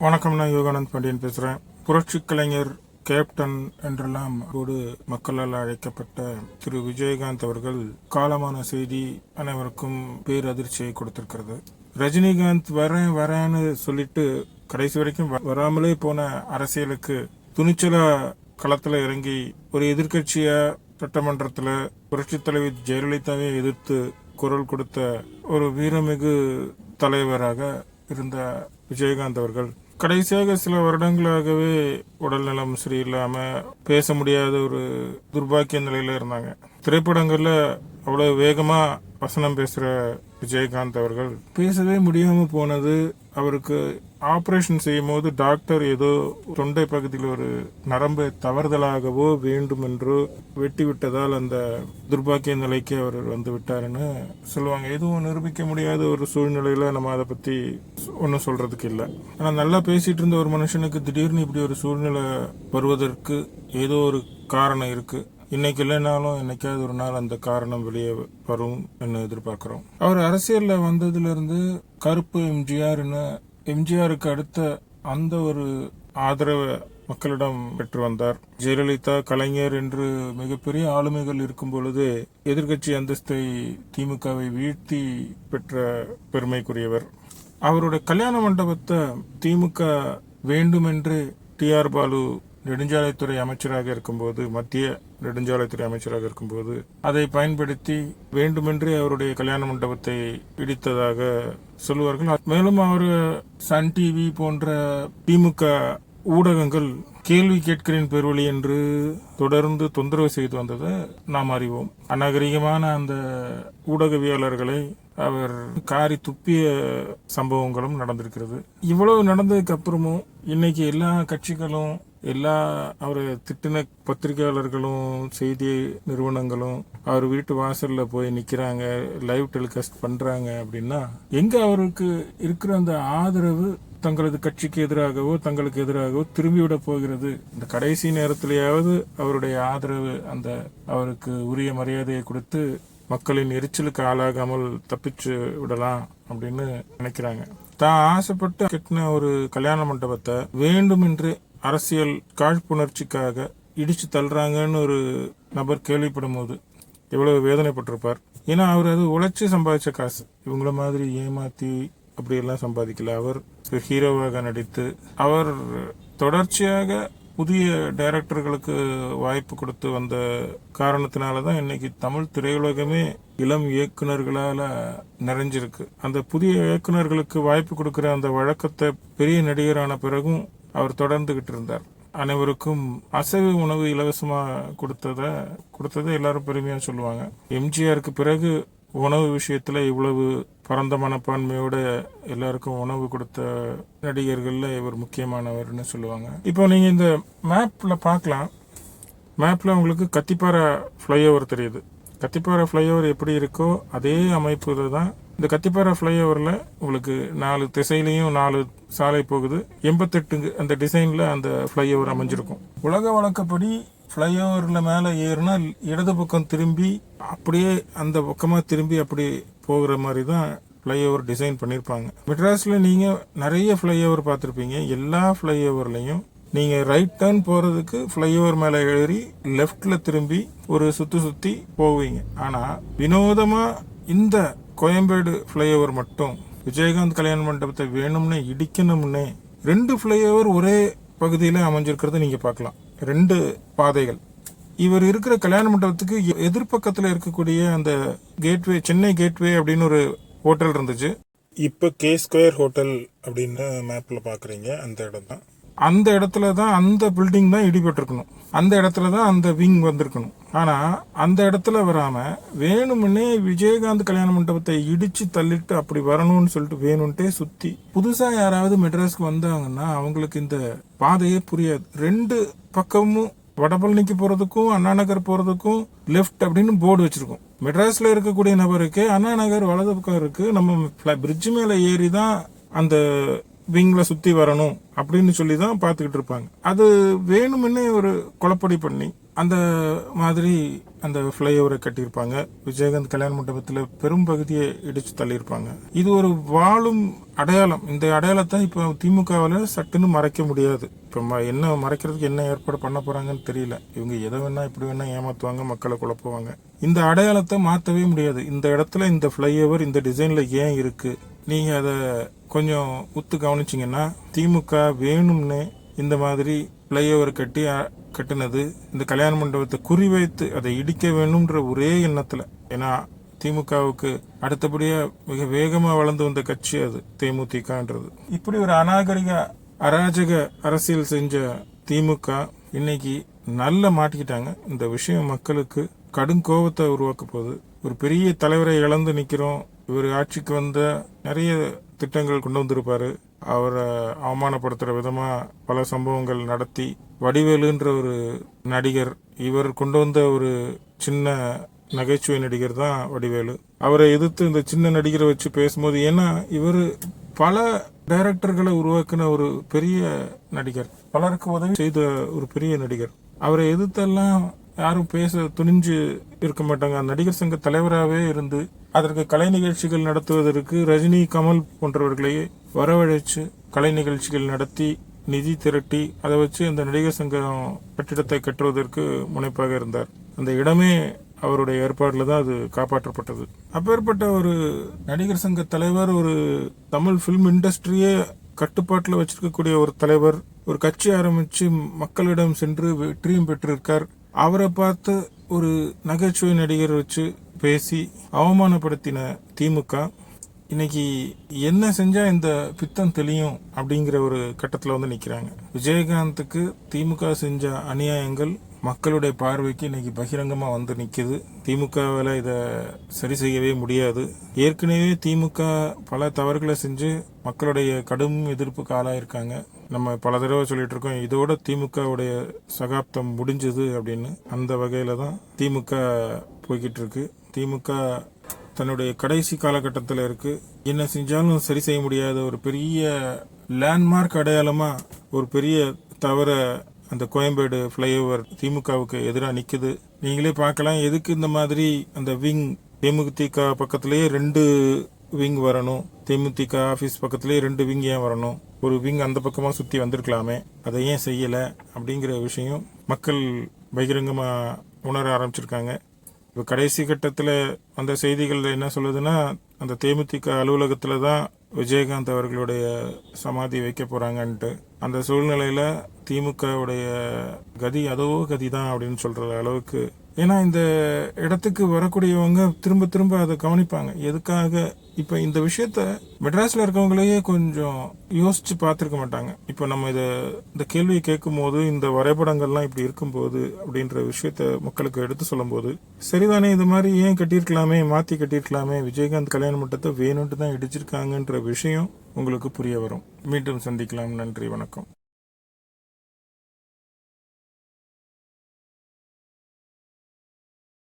வணக்கம் நான் யோகானந்த் பாண்டியன் பேசுகிறேன் புரட்சி கலைஞர் கேப்டன் என்றெல்லாம் ஒரு மக்களால் அழைக்கப்பட்ட திரு விஜயகாந்த் அவர்கள் காலமான செய்தி அனைவருக்கும் பேரதிர்ச்சியை கொடுத்திருக்கிறது. ரஜினிகாந்த் வரேன் வரேன்னு சொல்லிட்டு கடைசி வரைக்கும் வ- வராமலே போன அரசியலுக்கு துணிச்சலா களத்துல இறங்கி ஒரு எதிர்கட்சியா சட்டமன்றத்துல புரட்சி தலைவி ஜெயலலிதாவை எதிர்த்து குரல் கொடுத்த ஒரு வீரமிகு தலைவராக இருந்த விஜயகாந்த் அவர்கள் கடைசியாக சில வருடங்களாகவே உடல்நலம் சரியில்லாம பேச முடியாத ஒரு துர்பாக்கிய நிலையில இருந்தாங்க. திரைப்படங்கள்ல அவ்வளவு வேகமா வசனம் பேசுற விஜயகாந்த் அவர்கள் பேசவே முடியாம போனது அவருக்கு ஆப்ரேஷன் செய்யும் போது டாக்டர் ஏதோ தொண்டை பகுதியில் ஒரு நரம்பை தவறுதலாகவோ வேண்டுமென்றோ வெட்டி விட்டதால் அந்த துர்பாக்கிய நிலைக்கு அவர் வந்து விட்டாருன்னு சொல்லுவாங்க. எதுவும் நிரூபிக்க முடியாத ஒரு சூழ்நிலையில நம்ம அதை பத்தி ஒன்றும் சொல்றதுக்கு இல்லை. ஆனால் நல்லா பேசிட்டு இருந்த ஒரு மனுஷனுக்கு திடீர்னு இப்படி ஒரு சூழ்நிலை வருவதற்கு ஏதோ ஒரு காரணம் இருக்கு. இன்னைக்கு இல்லைனாலும் என்னைக்காவது ஒரு நாள் அந்த காரணம் வெளியே வரும் என்று எதிர்பார்க்கிறோம். அவர் அரசியலில் வந்ததுலேருந்து கருப்பு எம்ஜிஆர்னு எம்ஜிஆருக்கு அடுத்த அந்த ஒரு ஆதரவை மக்களிடம் பெற்று வந்தார். ஜெயலலிதா கலைஞர் என்று மிகப்பெரிய ஆளுமைகள் இருக்கும் பொழுது எதிர்க்கட்சி அந்தஸ்தை திமுகவை வீழ்த்தி பெற்ற பெருமைக்குரியவர். அவருடைய கல்யாண மண்டபத்தை திமுக வேண்டுமென்று டி ஆர் பாலு நெடுஞ்சாலைத்துறை அமைச்சராக இருக்கும்போது மத்திய நெடுஞ்சாலைத்துறை அமைச்சராக இருக்கும்போது அதை பயன்படுத்தி வேண்டுமென்றே அவருடைய கல்யாண மண்டபத்தை இடித்ததாக சொல்லுவார்கள். மேலும் அவர் சன் டிவி போன்ற திமுக ஊடகங்கள் கேள்வி கேட்கிறேன் பெருவழி என்று தொடர்ந்து தொந்தரவு செய்து வந்ததை நாம் அறிவோம். அநாகரிகமான அந்த ஊடகவியலாளர்களை அவர் காரி துப்பிய சம்பவங்களும் நடந்திருக்கிறது. இவ்வளவு நடந்ததுக்கு அப்புறமும் இன்னைக்கு எல்லா கட்சிகளும் எல்லா அவர் திட்டின பத்திரிகையாளர்களும் செய்தி நிறுவனங்களும் அவர் வீட்டு வாசல்ல போய் நிக்கிறாங்க லைவ் டெலிகாஸ்ட் பண்றாங்க அப்படின்னா எங்க அவருக்கு இருக்கிற அந்த ஆதரவு தங்களது கட்சிக்கு எதிராகவோ தங்களுக்கு எதிராகவோ திரும்பிவிட போகிறது? இந்த கடைசி நேரத்திலேயாவது அவருடைய ஆதரவு அந்த அவருக்கு உரிய மரியாதையை கொடுத்து மக்களின் எரிச்சலுக்கு ஆளாகாமல் தப்பிச்சு விடலாம் அப்படின்னு நினைக்கிறாங்க. தான் ஆசைப்பட்டு கட்டின ஒரு கல்யாண மண்டபத்தை வேண்டுமென்று அரசியல் காழ்ப்புணர்ச்சிக்காக இடிச்சு தள்ளுறாங்கன்னு ஒரு நபர் கேள்விப்படும் போது எவ்வளவு வேதனைப்பட்டிருப்பார். ஏன்னா அவர் அது உழைச்சி சம்பாதிச்ச காசு. இவங்கள மாதிரி ஏமாத்தி அப்படியெல்லாம் சம்பாதிக்கல. அவர் ஹீரோவாக நடித்து அவர் தொடர்ச்சியாக புதிய டைரக்டர்களுக்கு வாய்ப்பு கொடுத்து வந்த காரணத்தினால தான் இன்னைக்கு தமிழ் திரையுலகமே இளம் இயக்குநர்களால் நிறைஞ்சிருக்கு. அந்த புதிய இயக்குனர்களுக்கு வாய்ப்பு கொடுக்குற அந்த வழக்கத்தை பெரிய நடிகரான பிறகும் அவர் தொடர்ந்துகிட்டு இருந்தார். அனைவருக்கும் அசைவ உணவு இலவசமாக கொடுத்தத கொடுத்ததை எல்லாரும் பெருமையாக சொல்லுவாங்க. எம்ஜிஆருக்கு பிறகு உணவு விஷயத்தில் இவ்வளவு பரந்த மனப்பான்மையோட எல்லாருக்கும் உணவு கொடுத்த நடிகர்களில் இவர் முக்கியமானவர்னு சொல்லுவாங்க. இப்போ நீங்கள் இந்த மேப்பில் பார்க்கலாம். மேப்பில் உங்களுக்கு கத்திப்பாறை ஃப்ளைஓவர் தெரியுது. கத்திப்பாறை ஃப்ளைஓவர் எப்படி இருக்கோ அதே அமைப்பு தான் இந்த கத்திப்பாறை ஃப்ளைஓவரில் உங்களுக்கு நாலு திசையிலையும் நாலு சாலை போகுது. எண்பத்தெட்டு அந்த டிசைனில் அந்த ஃப்ளைஓவர் அமைஞ்சிருக்கும். உலக வழக்கப்படி ஃப்ளைஓவரில் மேலே ஏறினா இடது பக்கம் திரும்பி அப்படியே அந்த பக்கமாக திரும்பி அப்படி போகிற மாதிரி தான் ஃப்ளைஓவர் டிசைன் பண்ணியிருப்பாங்க மெட்ராஸில் நீங்கள் நிறைய ஃப்ளைஓவர் பார்த்துருப்பீங்க. எல்லா ஃப்ளைஓவர்லையும் நீங்கள் ரைட் டர்ன் போகிறதுக்கு ஃப்ளைஓவர் மேலே ஏறி லெஃப்டில் திரும்பி ஒரு சுற்றி சுற்றி போவீங்க. ஆனால் வினோதமாக இந்த கோயம்பேடு ஃப்ளைஓவர் மட்டும் விஜயகாந்த் கல்யாண மண்டபத்தை வேணும்னே இடிக்கணும்னே ரெண்டு ஃப்ளைஓவர் ஒரே பகுதியில் அமைஞ்சிருக்கிறத நீங்கள் பார்க்கலாம். ரெண்டு பாதைகள். இவர் இருக்கிற கல்யாண மண்டபத்துக்கு எ- எதிர்பக்கத்துல இருக்கக்கூடிய அந்த கேட்வே சென்னை கேட்வே அப்படின்னு ஒரு ஹோட்டல் இருந்துச்சு. இப்ப கே ஸ்கொயர் ஹோட்டல் அப்படின்னு மேப்ல பாக்குறீங்க அந்த இடம் தான். அந்த இடத்துல தான் அந்த பில்டிங் தான் இடிபட்டிருக்கணும். அந்த இடத்துல தான் அந்த விங் வந்திருக்கணும். ஆனா அந்த இடத்துல வராம வேணும்னே விஜயகாந்த் கல்யாண மண்டபத்தை இடிச்சு தள்ளிட்டு அப்படி வரணும்னு சொல்லிட்டு வேணும்ட்டே சுத்தி புதுசா யாராவது மெட்ராஸ்க்கு வந்தாங்கன்னா அவங்களுக்கு இந்த பாதையே புரியாது. ரெண்டு பக்கமும் வடபழனிக்கு போறதுக்கும் அண்ணா நகர் போறதுக்கும் லெஃப்ட் அப்படின்னு போர்டு வச்சிருக்கோம். மெட்ராஸ்ல இருக்கக்கூடிய நபருக்கு அண்ணா நகர் வலது பக்கம் இருக்கு நம்ம பிரிட்ஜ் மேல ஏறி தான் அந்த விங்ல சுத்தி வரணும் அப்படின்னு சொல்லி தான் பார்த்துக்கிட்டு இருப்பாங்க. அது வேணும்னே ஒரு குழப்படி பண்ணி அந்த மாதிரி அந்த ஃப்ளைஓவரை கட்டியிருப்பாங்க. விஜயகாந்த் கல்யாண மண்டபத்தில் பெரும் பகுதியை இடிச்சு தள்ளியிருப்பாங்க. இது ஒரு வாழும் அடையாளம். இந்த அடையாளத்தை இப்போ திமுகவில் சட்டுன்னு மறைக்க முடியாது. இப்போ ம- என்ன மறைக்கிறதுக்கு என்ன ஏற்பாடு பண்ண போகிறாங்கன்னு தெரியல. இவங்க எதை வேணால் இப்படி வேணால் ஏமாற்றுவாங்க மக்களை குழப்புவாங்க இந்த அடையாளத்தை மாற்றவே முடியாது. இந்த இடத்துல இந்த ஃப்ளைஓவர் இந்த டிசைனில் ஏன் இருக்குது நீங்கள் அதை கொஞ்சம் உத்து கவனிச்சிங்கன்னா திமுக வேணும்னே இந்த மாதிரி ஃப்ளைஓவர் கட்டி கட்டினது இந்த கல்யாண மண்டபத்தை குறிவைத்து அதை இடிக்க வேணும்ன்ற ஒரே எண்ணத்தில். ஏன்னா திமுகவுக்கு அடுத்தபடியாக மிக வேகமாக வளர்ந்து வந்த கட்சி அது தேமுதிகன்றது. இப்படி ஒரு அநாகரிக அராஜக அரசியல் செஞ்ச திமுக இன்னைக்கு நல்ல மாட்டிக்கிட்டாங்க. இந்த விஷயம் மக்களுக்கு கடும் கோபத்தை உருவாக்க போகுது. ஒரு பெரிய தலைவரை இழந்து நிற்கிறோம் இவர் ஆட்சிக்கு வந்த நிறைய திட்டங்கள் கொண்டு வந்திருப்பார். அவரை அவமானப்படுத்துகிற விதமாக பல சம்பவங்கள் நடத்தி வடிவேலுன்ற ஒரு நடிகர் இவர் கொண்டு வந்த ஒரு சின்ன நகைச்சுவை நடிகர் தான் வடிவேலு. அவரை எதிர்த்து இந்த சின்ன நடிகரை வச்சு பேசும்போது ஏன்னா இவர் பல டைரக்டர்களை உருவாக்கின ஒரு பெரிய நடிகர். பலருக்கு உதவி செய்த ஒரு பெரிய நடிகர். அவரை எதிர்த்தெல்லாம் யாரும் பேச துணிஞ்சு இருக்க மாட்டாங்க. நடிகர் சங்க தலைவராகவே இருந்து அதற்கு கலை நிகழ்ச்சிகள் நடத்துவதற்கு ரஜினி கமல் போன்றவர்களையே வரவழைச்சு கலை நிகழ்ச்சிகள் நடத்தி நிதி திரட்டி அதை வச்சு அந்த நடிகர் சங்கம் கட்டிடத்தை கட்டுவதற்கு முனைப்பாக இருந்தார். அந்த இடமே அவருடைய ஏற்பாடுல தான் அது காப்பாற்றப்பட்டது. அப்பேற்பட்ட ஒரு நடிகர் சங்க தலைவர் ஒரு தமிழ் ஃபிலிம் இண்டஸ்ட்ரியே கட்டுப்பாட்டில் வச்சிருக்கக்கூடிய ஒரு தலைவர் ஒரு கட்சி ஆரம்பிச்சு மக்களிடம் சென்று வெற்றியும் பெற்றிருக்கார். அவரை பார்த்து ஒரு நகைச்சுவை நடிகர் வச்சு பேசி அவமானப்படுத்தின திமுக இன்னைக்கு என்ன செஞ்சா இந்த பித்தம் தெளியும் அப்படிங்கிற ஒரு கட்டத்தில் வந்து நிற்கிறாங்க விஜயகாந்துக்கு திமுக செஞ்ச அநியாயங்கள் மக்களுடைய பார்வைக்கு இன்னைக்கு பகிரங்கமாக வந்து நிற்கிது திமுகவில் இதை சரி செய்யவே முடியாது. ஏற்கனவே திமுக பல தவறுகளை செஞ்சு மக்களுடைய கடும் எதிர்ப்புக்கு ஆளாயிருக்காங்க. நம்ம பல தடவை சொல்லிட்டு இருக்கோம் இதோட திமுகவுடைய சகாப்தம் முடிஞ்சது அப்படின்னு. அந்த வகையில தான் திமுக போய்கிட்டு இருக்கு. திமுக தன்னுடைய கடைசி காலகட்டத்தில் இருக்குது என்ன செஞ்சாலும் சரி செய்ய முடியாத ஒரு பெரிய லேண்ட்மார்க் அடையாளமாக ஒரு பெரிய தவற அந்த கோயம்பேடு ஃப்ளைஓவர் திமுகவுக்கு எதிராக நிற்குது நீங்களே பார்க்கலாம் எதுக்கு இந்த மாதிரி அந்த விங் தேமுதிக பக்கத்திலேயே ரெண்டு விங் வரணும். தேமுதிக ஆஃபீஸ் பக்கத்திலேயே ரெண்டு விங் ஏன் வரணும்? ஒரு விங் அந்த பக்கமாக சுற்றி வந்திருக்கலாமே அதை ஏன் செய்யலை அப்படிங்கிற விஷயம் மக்கள் பகிரங்கமாக உணர ஆரம்பிச்சிருக்காங்க. இப்போ கடைசி கட்டத்தில் அந்த செய்திகள் என்ன சொல்லுதுன்னா அந்த தேமுதிக அலுவலகத்தில் தான் விஜயகாந்த் அவர்களுடைய சமாதி வைக்க போகிறாங்கன்ட்டு அந்த சூழ்நிலையில் திமுகவுடைய கதி அதோ கதி தான் அப்படின்னு சொல்கிற அளவுக்கு ஏன்னா இந்த இடத்துக்கு வரக்கூடியவங்க திரும்ப திரும்ப அதை கவனிப்பாங்க. எதுக்காக? இப்போ இந்த விஷயத்த மெட்ராஸில் இருக்கவங்களையே கொஞ்சம் யோசிச்சு பார்த்துருக்க மாட்டாங்க. இப்போ நம்ம இதை இந்த கேள்வியை கேட்கும் போது இந்த வரைபடங்கள்லாம் இப்படி இருக்கும்போது அப்படின்ற விஷயத்த மக்களுக்கு எடுத்து சொல்லும்போது சரிதானே இது மாதிரி ஏன் கட்டியிருக்கலாமே மாற்றி கட்டியிருக்கலாமே விஜயகாந்த் கல்யாண மட்டத்தை வேணும்ட்டு தான் இடிச்சிருக்காங்கன்ற விஷயம் உங்களுக்கு புரிய வரும். மீண்டும் சந்திக்கலாம். நன்றி வணக்கம்.